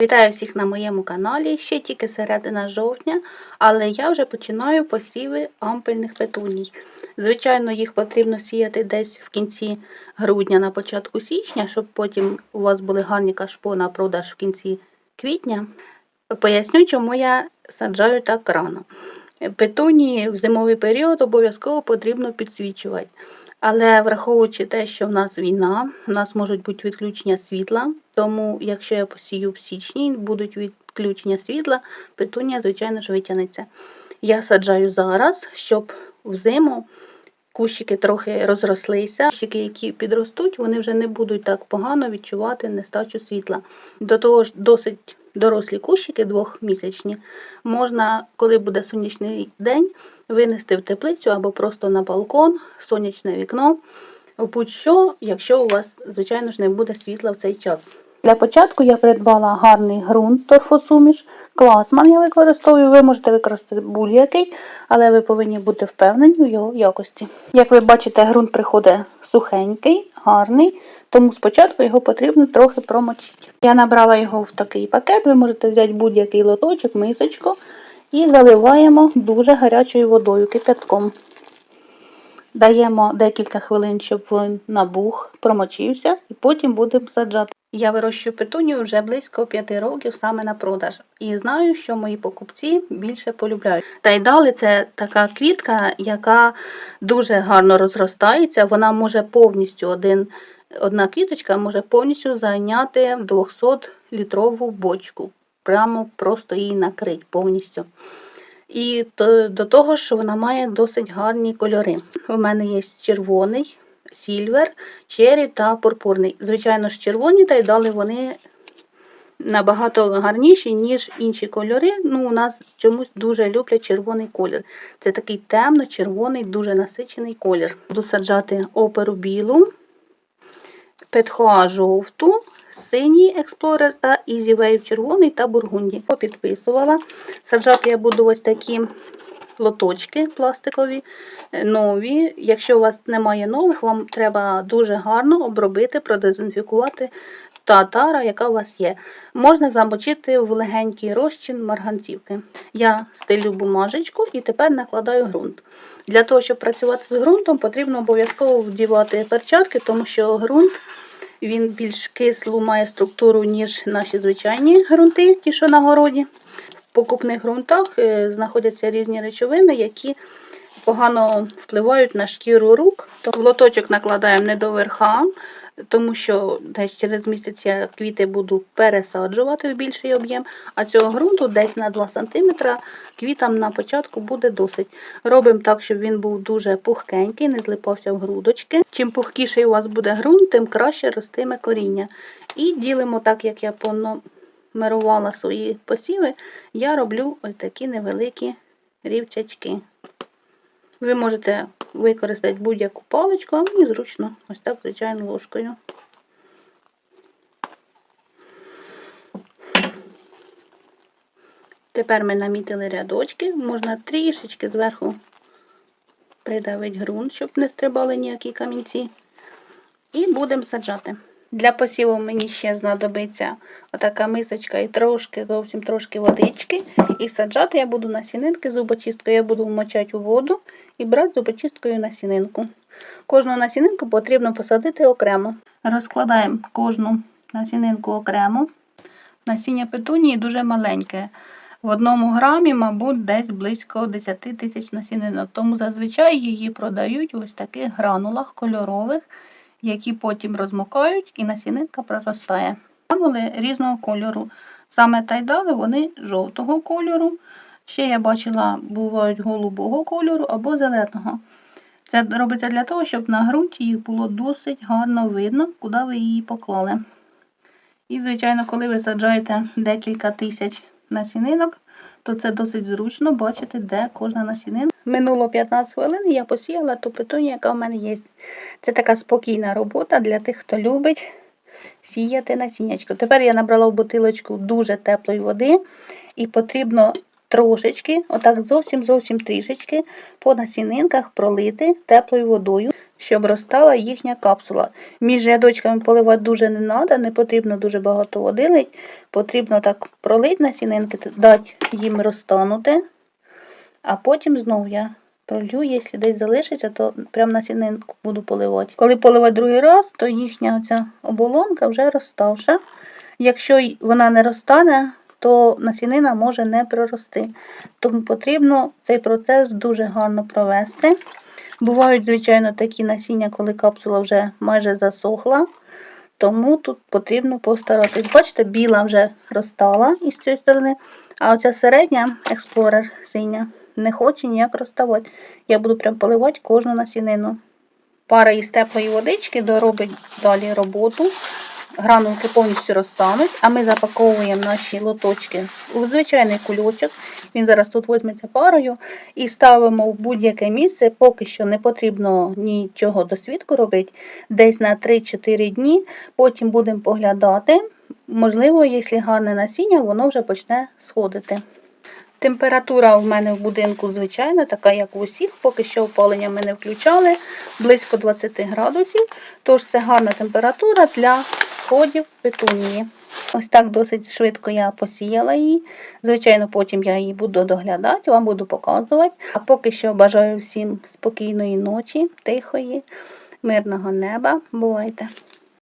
Вітаю всіх на моєму каналі. Ще тільки середина жовтня, але я вже починаю посіви ампельних петуній. Звичайно, їх потрібно сіяти десь в кінці грудня, на початку січня, щоб потім у вас були гарні кашпо на продаж в кінці квітня. Поясню, чому я саджаю так рано. Петунії в зимовий період обов'язково потрібно підсвічувати. Але враховуючи те, що в нас війна, в нас можуть бути відключення світла, тому якщо я посію в січні, будуть відключення світла, петунія, звичайно ж, витягнеться. Я саджаю зараз, щоб взиму кущики трохи розрослися. Кущики, які підростуть, вони вже не будуть так погано відчувати нестачу світла. До того ж, досить дорослі кущики двохмісячні, можна, коли буде сонячний день, винести в теплицю або просто на балкон, сонячне вікно, будь-що, якщо у вас, звичайно ж, не буде світла в цей час. Для початку я придбала гарний ґрунт торфосуміш. Класман я використовую, ви можете використати будь-який, але ви повинні бути впевнені у його якості. Як ви бачите, ґрунт приходить сухенький, гарний, тому спочатку його потрібно трохи промочити. Я набрала його в такий пакет, ви можете взяти будь-який лоточок, мисочку і заливаємо дуже гарячою водою, кипятком. Даємо декілька хвилин, щоб він набух, промочився, і потім будемо саджати. Я вирощую петунію вже близько 5 років саме на продаж. І знаю, що мої покупці більше полюбляють. Та й далі це така квітка, яка дуже гарно розростається. Вона може повністю один, одна квіточка може повністю зайняти 200-літрову бочку. Прямо просто її накрить повністю. І до того ж, вона має досить гарні кольори. У мене є червоний, сільвер, чері та пурпурний. Звичайно ж, червоні та й дали вони набагато гарніші, ніж інші кольори. Ну, у нас чомусь дуже люблять червоний колір. Це такий темно-червоний, дуже насичений колір. Буду саджати оперу білу, петхоа жовту, синій експлорер та Easy Wave червоний та бургунді. Попідписувала. Саджати я буду ось такі лоточки пластикові, е, нові. Якщо у вас немає нових, вам треба дуже гарно обробити, продезінфікувати та тара, яка у вас є. Можна замочити в легенький розчин марганцівки. Я стелю бумажечку і тепер накладаю ґрунт. Для того, щоб працювати з ґрунтом, потрібно обов'язково вдівати перчатки, тому що ґрунт він більш кислу має структуру, ніж наші звичайні ґрунти, ті, що на городі. Покупних ґрунтах е, знаходяться різні речовини, які погано впливають на шкіру рук. То лоточок накладаємо не до верха, тому що десь через місяць я квіти буду пересаджувати в більший об'єм, а цього ґрунту десь на 2 см квітам на початку буде досить. Робимо так, щоб він був дуже пухкенький, не злипався в грудочки. Чим пухкіший у вас буде ґрунт, тим краще ростиме коріння. І ділимо так, як я понумерувала свої посіви, я роблю ось такі невеликі рівчачки. Ви можете використати будь-яку паличку, а мені зручно ось так, звичайно, ложкою. Тепер ми намітили рядочки, можна трішечки зверху придавити ґрунт, щоб не стрибали ніякі камінці. І будемо саджати. Для посіву мені ще знадобиться отака мисочка і трошки, зовсім трошки водички. І саджати я буду насінинки зубочисткою. Я буду вмочати у воду і брати зубочисткою насінинку. Кожну насінинку потрібно посадити окремо. Розкладаємо кожну насінинку окремо. Насіння петунії дуже маленьке. В одному грамі, мабуть, десь близько 10 тисяч насінинок. Тому зазвичай її продають в ось таких гранулах кольорових, які потім розмокають і насінинка проростає. Гранули різного кольору. Саме тайдали вони жовтого кольору. Ще я бачила, бувають голубого кольору або зеленого. Це робиться для того, щоб на ґрунті їх було досить гарно видно, куди ви її поклали. І, звичайно, коли ви саджаєте декілька тисяч насінинок, то це досить зручно бачити, де кожна насінинка. Минуло 15 хвилин, і я посіяла ту петунію, яка в мене є. Це така спокійна робота для тих, хто любить сіяти насіннячко. Тепер я набрала в бутилочку дуже теплої води, і потрібно трошечки, отак зовсім зовсім трішечки, по насінинках пролити теплою водою, щоб розтала їхня капсула. Між рядочками поливати дуже не треба, не потрібно дуже багато води. Потрібно так пролити насінинки, дати їм розтанути, а потім знову я пролью, якщо десь залишиться, то прямо насінинку буду поливати. Коли поливати другий раз, то їхня оця оболонка вже розставша. Якщо вона не розтане, то насінина може не прорости. Тому потрібно цей процес дуже гарно провести. Бувають, звичайно, такі насіння, коли капсула вже майже засохла. Тому тут потрібно постаратись. Бачите, біла вже розтала із цієї сторони, а оця середня Explorer синя не хоче ніяк розставати. Я буду прям поливати кожну насінину. Пара із теплої водички доробить далі роботу. Гранулки повністю розтануть, а ми запаковуємо наші лоточки у звичайний кульочок. Він зараз тут візьметься парою і ставимо в будь-яке місце. Поки що не потрібно нічого до свідку робити. Десь на 3-4 дні. Потім будемо поглядати. Можливо, якщо гарне насіння, воно вже почне сходити. Температура в мене в будинку звичайна, така як у усіх. Поки що опалення ми не включали, близько 20 градусів. Тож це гарна температура для сходів петунії. Ось так досить швидко я посіяла її. Звичайно, потім я її буду доглядати, вам буду показувати. А поки що бажаю всім спокійної ночі, тихої, мирного неба. Бувайте!